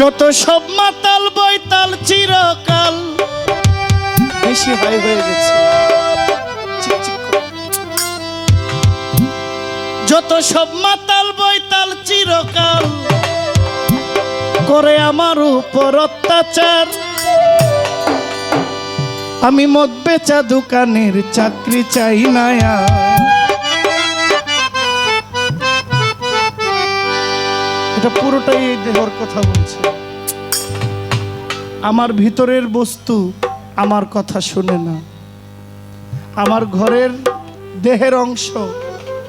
যত সব মাতাল বৈতাল চিরকাল। বেশি হাই হয়ে গেছে। যত সব মাতাল বৈতাল চিরকাল করে আমার উপর অত্যাচার। আমি মদ বেচা দোকানের চাকরি চাই না এটা পুরোটাই এই দেহর কথা বলছে। আমার ভিতরের বস্তু আমার কথা শুনে না। আমার ঘরের দেহের অংশ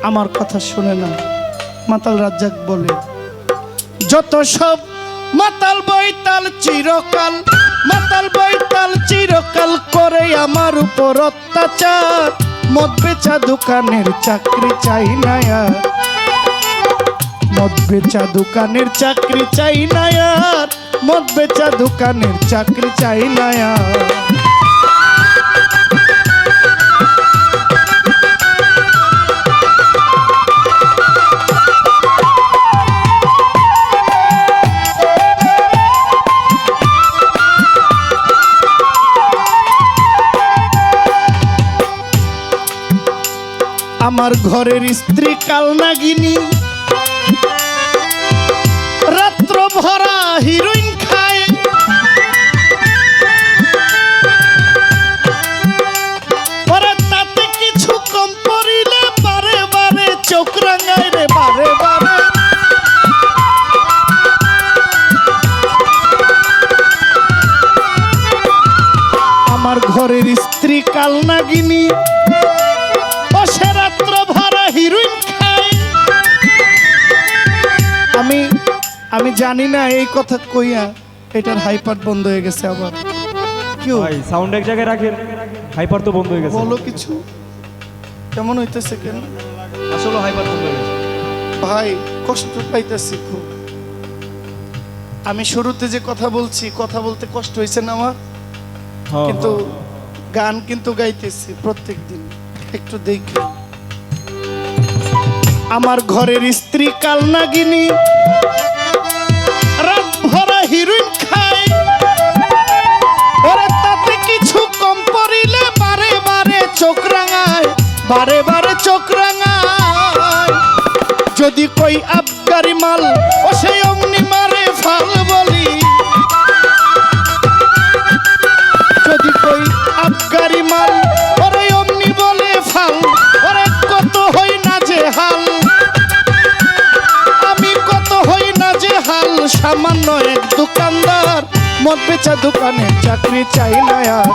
আমার কথা শুনে না। মাতাল রাজ্জাক বলে, যত সব মাতাল বৈতাল চিরকাল, মাতাল বৈতাল চিরকাল করে আমার উপর অত্যাচার। মদ বেচা দোকানের চাকরি চাই না আর মদ বেচা দোকানের চাকরি চাই না আর। মদ বেচা দোকানের চাকরি চাই না আর। আমার ঘরের স্ত্রী কালনাগিনী। রাত্র ভরা হিরোইন খায়। পরে কিছু কম পড়িলে বারে বারে চোখ রাঙায় রে বারে। আমার ঘরের স্ত্রী কালনাগিনী। আমি জানি না এই কথা কইয়া এটার হাইপার বন্ধ হয়ে গেছে আবার। কেউ? ভাই সাউন্ড এক জায়গায় রাখেন হাইপার তো বন্ধ হয়ে গেছে। বলো কিছু। কেমন হইতেছে কেন? আসলে হাইপার বন্ধ হয়ে গেছে। ভাই কষ্ট পাইতেছি খুব। আমি শুরুতে যে কথা বলছি কথা বলতে কষ্ট হয়েছে না আমার? কিন্তু গান কিন্তু গাইতেছি প্রত্যেক দিন একটু দেখি। আমার ঘরের স্ত্রী কালনাগিনী হিরোইন খায় ওরে তাতে কিছু কম পড়িলে বারে বারে চোখ রাঙায়, বারে বারে চোখ রাঙায়। যদি কই আবগারি মাল, ও সেই অমনি মারে ফাল বলি। যদি কই আবগারি মাল, ওরে অমনি বলে ফাল, ওরে কত হই না যে হাল? আমি কত হই না যে হাল সামান্য এক দোকানদার, মদ বেচা দোকানের চাকরি চাই না আর।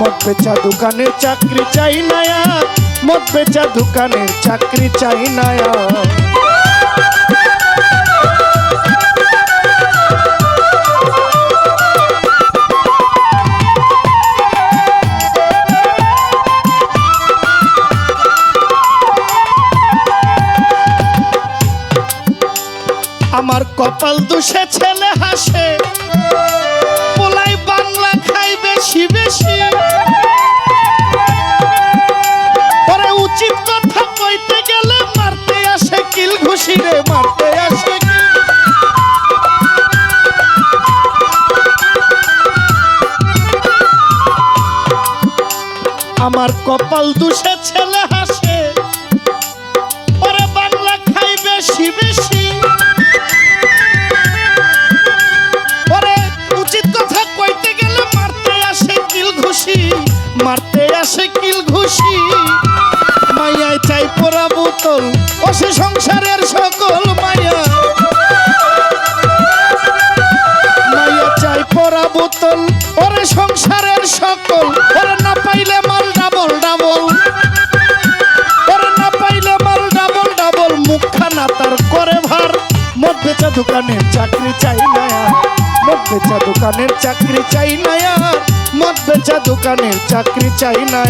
মদ বেচা দোকানের চাকরি চাই না আর। মদ বেচা দোকানের চাকরি চাই না আর। আমার কপাল দুষে ছেলে পোলাই বাংলা খাই বেশি বেশি। পরে উচিত কথা কইতে গেলে মারতে আসে কিল ঘুষি রে, মারতে আসে আমার কপাল দুষে ছেলে হাসে। পরে বাংলা খাই বেশি বেশি। ঘুষি মাইয়ায় চাই পোড়া বোতল ও সে সংসারের সকল মায়া। মাইয়া চাই পোড়া বোতল, ওরে সংসারের সকল। ওরে না পাইলে মাল ডাবল ডাবল। ওরে না পাইলে মাল ডাবল ডাবল। মুখখানা তার করে ভার। মদ বেচা দোকানের চাকরি চাই না। মদ বেচা দোকানের চাকরি চাই না। চা দোকানের চাকরি চাই না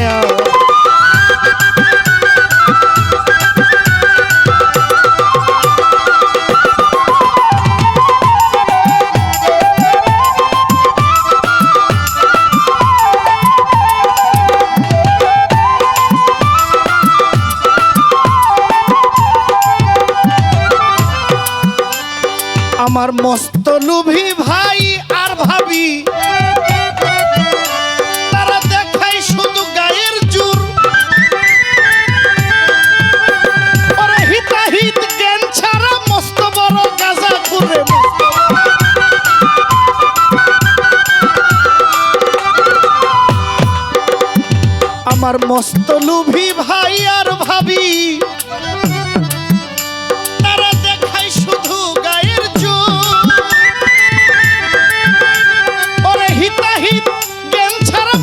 আমার মস্ত লুভি ভাই আর ভাবি আমার মস্ত লুভি ভাই আর ভাবি।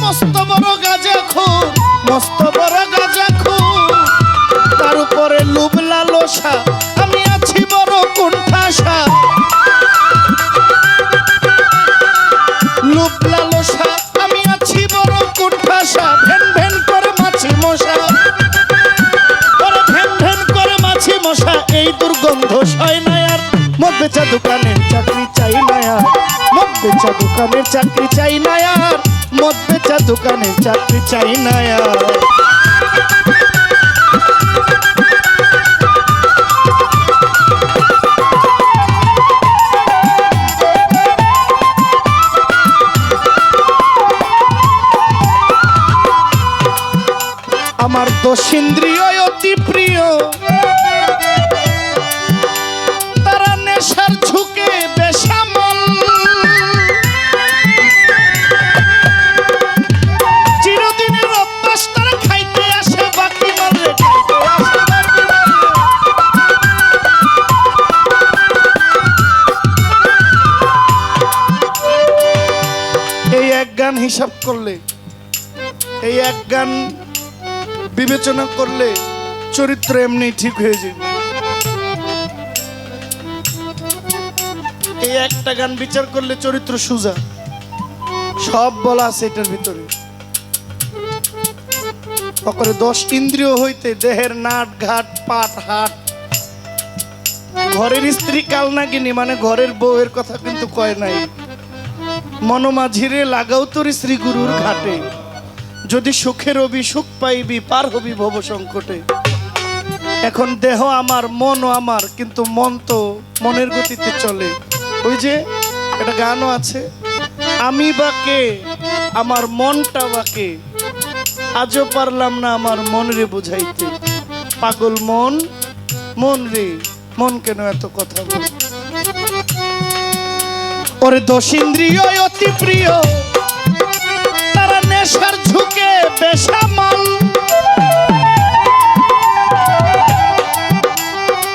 মস্ত বড় গাজা খুব মস্ত বড় গাজা চাকরি চাই না আর দোকানের চাকরি চাই না আর দোকানের চাকরি চাই না আর। আমার দোষিন্দ্রিয় অতি প্রিয়। হিসাব করলে, এই এক গান বিবেচনা করলে চরিত্র এমনি ঠিক হয়ে যাবে। এই একটা গান বিচার করলে চরিত্র সুজা। সব বলা আছে এটার ভিতরে। অকরে দশ ইন্দ্রিয় হইতে দেহের নাট, ঘাট, পাট, হাট। ঘরের স্ত্রী কাল নাগিনি মানে ঘরের বউয়ের কথা কিন্তু কয় নাই। মনোমাঝিরে লাগাও তোর শ্রী গুরুর ঘাটে। যদি সুখের অবি সুখ পাইবি পার হবি ভব সংকটে। এখন দেহ আমার মনও আমার কিন্তু মন তো মনের গতিতে চলে। ওই যে একটা গানও আছে আমি বা কে? আমার মনটা বা কে? আজও পারলাম না আমার মন রে বুঝাইতে। পাগল মন মন রে মন কেন এত কথা বল? ওরে দোষিন্দ্রিয় অতি প্রিয়। তারা নেশার ঝুঁকে বেসামাল।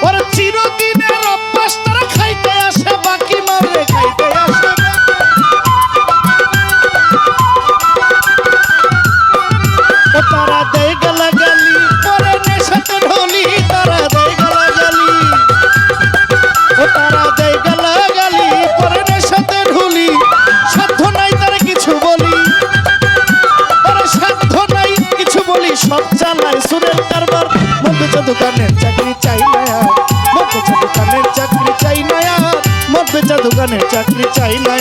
ওরে তারা খাইতে বাকি তারা দেয় মধ্যে দোকানের চাকরি চাই না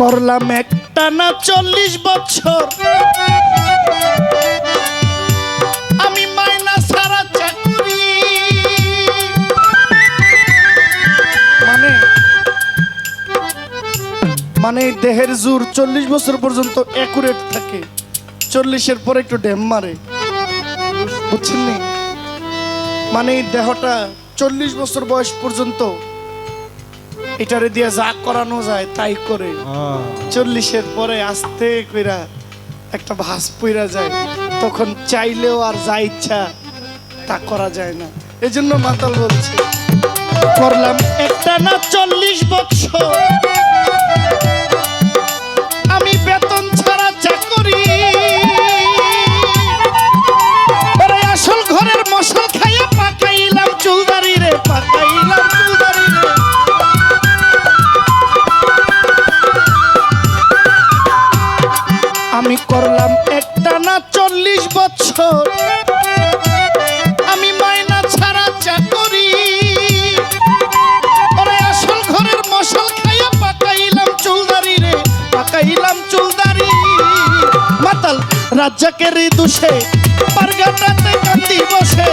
করলাম একটা না চল্লিশ বছর। মানে দেহের জোর চল্লিশ বছর পর্যন্ত একুরেট থাকে। চল্লিশের পরে একটু ড্যাম মারে। বুঝছেন নি? মানে এই দেহটা চল্লিশ বছর বয়স পর্যন্ত এটারে দিয়ে যা করানো যায় তাই করে। হ্যাঁ। চল্লিশের পরে আস্তে কইরা একটা ভাস পইরা যায়। তখন চাইলেও আর যা ইচ্ছা তা করা যায় না। এজন্য মাতাল বলছে করলাম একটা না চল্লিশ বছর। বছর আমি মায়না ছাড়া চাকরি ঘরের মশল খাইয়া পাকাইলাম চুলদারি রে, পাকাইলাম চুলদারি। দুষে পারগাটাতে কান্দি বসে।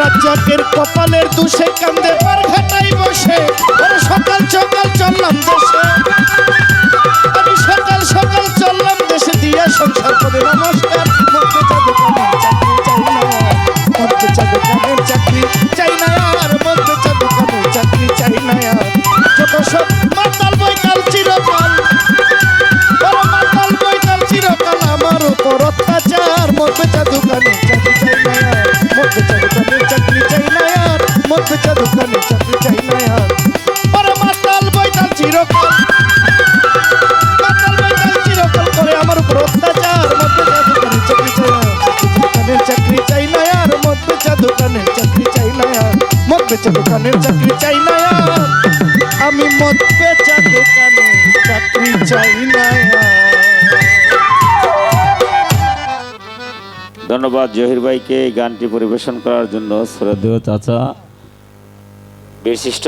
রাজ্জাকের কপালের দুষে কান্দে পারঘাটাই বসে। ওরে সকাল সকাল চললাম দেশে চাকরি চাই না আর চাকরি চাই না আর চাকরি চাই না আর। আমি চাকরি চাই না ধন্যবাদ জহির ভাইকে গানটি পরিবেশন করার জন্য শ্রদ্ধেয় চাচা। বিশিষ্ট